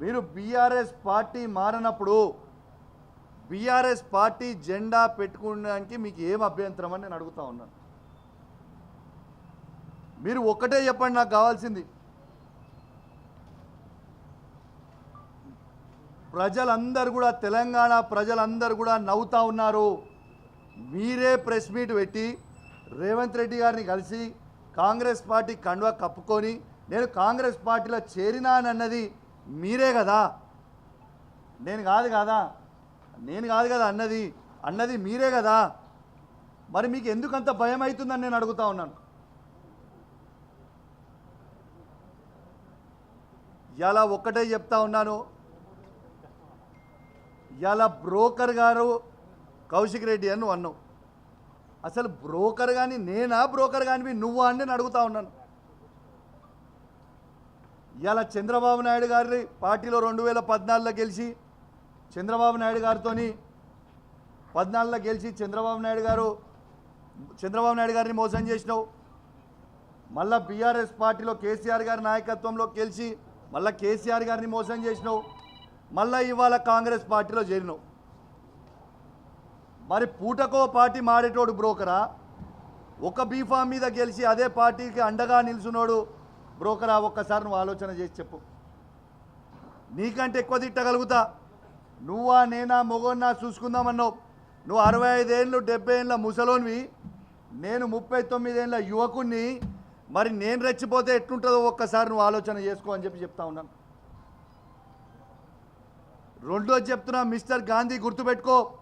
మీరు BRS party మారినప్పుడు BRS party జెండా పెట్టుకోవడానికి మీకు ఏం అభ్యంతరం అని నేను అడుగుతా ఉన్నాను. మీరు ఒక్కటే చెప్పండి నాకు కావాల్సింది. ప్రజలందరూ కూడా తెలంగాణ ప్రజలందరూ కూడా నవ్వుతా ఉన్నారు. మీరే ప్రెస్ మీట్ పెట్టి రేవంత్ రెడ్డి గారిని కలిసి కాంగ్రెస్ పార్టీ కండువా కప్పుకొని నేను కాంగ్రెస్ పార్టీలో చేరినానన్నది మీరే కదా. నేను కాదు కదా. నేను కాదు కదా అన్నది. అన్నది మీరే కదా. మరి మీకు ఎందుకంత భయం అవుతుందని నేను అడుగుతా ఉన్నాను. ఇలా ఒక్కటే చెప్తా ఉన్నాను. ఇలా బ్రోకర్ గారు కౌశిక్ రెడ్డి అని నువ్వు అన్నావు. అసలు బ్రోకర్ కానీ నేనా బ్రోకర్ కానీ నువ్వు అని నేను అడుగుతా ఉన్నాను. ఇలా చంద్రబాబు నాయుడు గారి పార్టీలో రెండు వేల పద్నాలుగులో గెలిచి చంద్రబాబు నాయుడు గారితో పద్నాలుగులో గెలిచి చంద్రబాబు నాయుడు గారు చంద్రబాబు నాయుడు గారిని మోసం చేసినావు. మళ్ళా బీఆర్ఎస్ పార్టీలో కేసీఆర్ గారి నాయకత్వంలో గెలిచి మళ్ళా కేసీఆర్ గారిని మోసం చేసినావు. మళ్ళా ఇవాళ కాంగ్రెస్ పార్టీలో చేరినావు. మరి పూటకో పార్టీ మాడేటోడు బ్రోకరా? ఒక బీఫామ్ మీద గెలిచి అదే పార్టీకి అండగా నిల్చున్నాడు బ్రోకరా ఒక్కసారి నువ్వు ఆలోచన చేసి చెప్పు. నీకంటే ఎక్కువ తిట్టగలుగుతా. నువ్వా నేనా మొగోన్నా చూసుకుందామన్నావు. నువ్వు అరవై ఐదేళ్ళు డెబ్బై ఏళ్ళ ముసలోనివి. నేను ముప్పై తొమ్మిదేళ్ళ యువకుణ్ణి. మరి నేను రెచ్చిపోతే ఎట్లుంటుందో ఒక్కసారి నువ్వు ఆలోచన చేసుకో అని చెప్పి చెప్తా ఉన్నాను. రెండో చెప్తున్నా మిస్టర్ గాంధీ గుర్తుపెట్టుకో.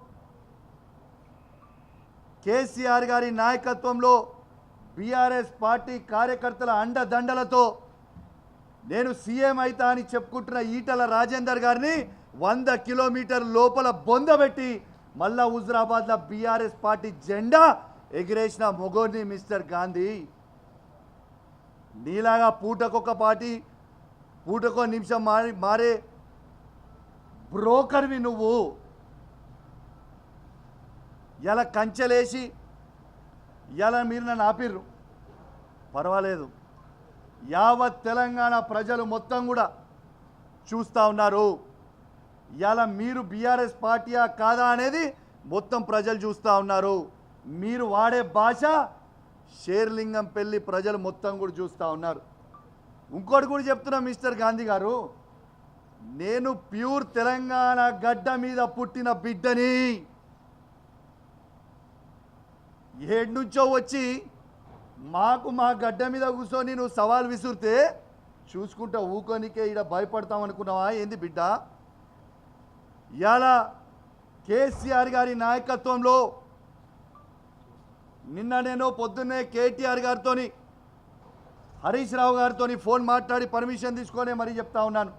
కేసీఆర్ గారి నాయకత్వంలో బీఆర్ఎస్ పార్టీ కార్యకర్తల అండదండలతో నేను సీఎం అయితా అని చెప్పుకుంటున్న ఈటల రాజేందర్ గారిని వంద కిలోమీటర్ లోపల బొందబెట్టి మళ్ళా హుజరాబాద్లో బీఆర్ఎస్ పార్టీ జెండా ఎగిరేసిన మొగోని మిస్టర్ గాంధీ. నీలాగా పూటకొక పార్టీ పూటకో నిమిషం మారి మారే బ్రోకర్వి నువ్వు. ఇలా కంచెలేసి ఇలా మీరు నన్ను ఆపిర్రు? పర్వాలేదు. యావత్ తెలంగాణ ప్రజలు మొత్తం కూడా చూస్తూ ఉన్నారు. ఇలా మీరు బీఆర్ఎస్ పార్టీయా కాదా అనేది మొత్తం ప్రజలు చూస్తూ ఉన్నారు. మీరు వాడే భాష షేర్లింగం పెళ్ళి ప్రజలు మొత్తం కూడా చూస్తూ ఉన్నారు. ఇంకోటి కూడా చెప్తున్నా మిస్టర్ గాంధీ గారు నేను ప్యూర్ తెలంగాణ గడ్డ మీద పుట్టిన బిడ్డని ఏడు నుంచో వచ్చి మాకు మా గడ్డ మీద కూర్చొని నువ్వు సవాల్ విసురితే చూసుకుంటా ఊకోనికే ఈడ భయపడతాం అనుకున్నావా? ఏంది బిడ్డ? ఇలా కేసీఆర్ గారి నాయకత్వంలో నిన్న నేను పొద్దున్నే కేటీఆర్ గారితో హరీష్ రావు గారితో ఫోన్ మాట్లాడి పర్మిషన్ తీసుకొని మరీ చెప్తా ఉన్నాను.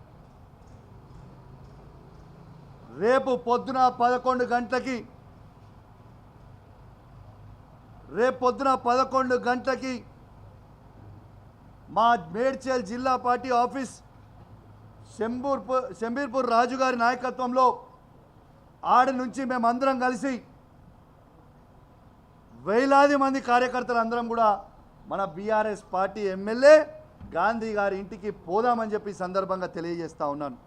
రేపు పొద్దున పదకొండు గంటలకి రేపు పొద్దున పదకొండు గంటలకి మా మేడ్చల్ జిల్లా పార్టీ ఆఫీస్ శంబూర్పూర్ శంబీర్పూర్ రాజు గారి నాయకత్వంలో ఆడ నుంచి మేమందరం కలిసి వేలాది మంది కార్యకర్తలు అందరం కూడా మన బీఆర్ఎస్ పార్టీ ఎమ్మెల్యే గాంధీ గారి ఇంటికి పోదామని చెప్పి సందర్భంగా తెలియజేస్తా ఉన్నాను.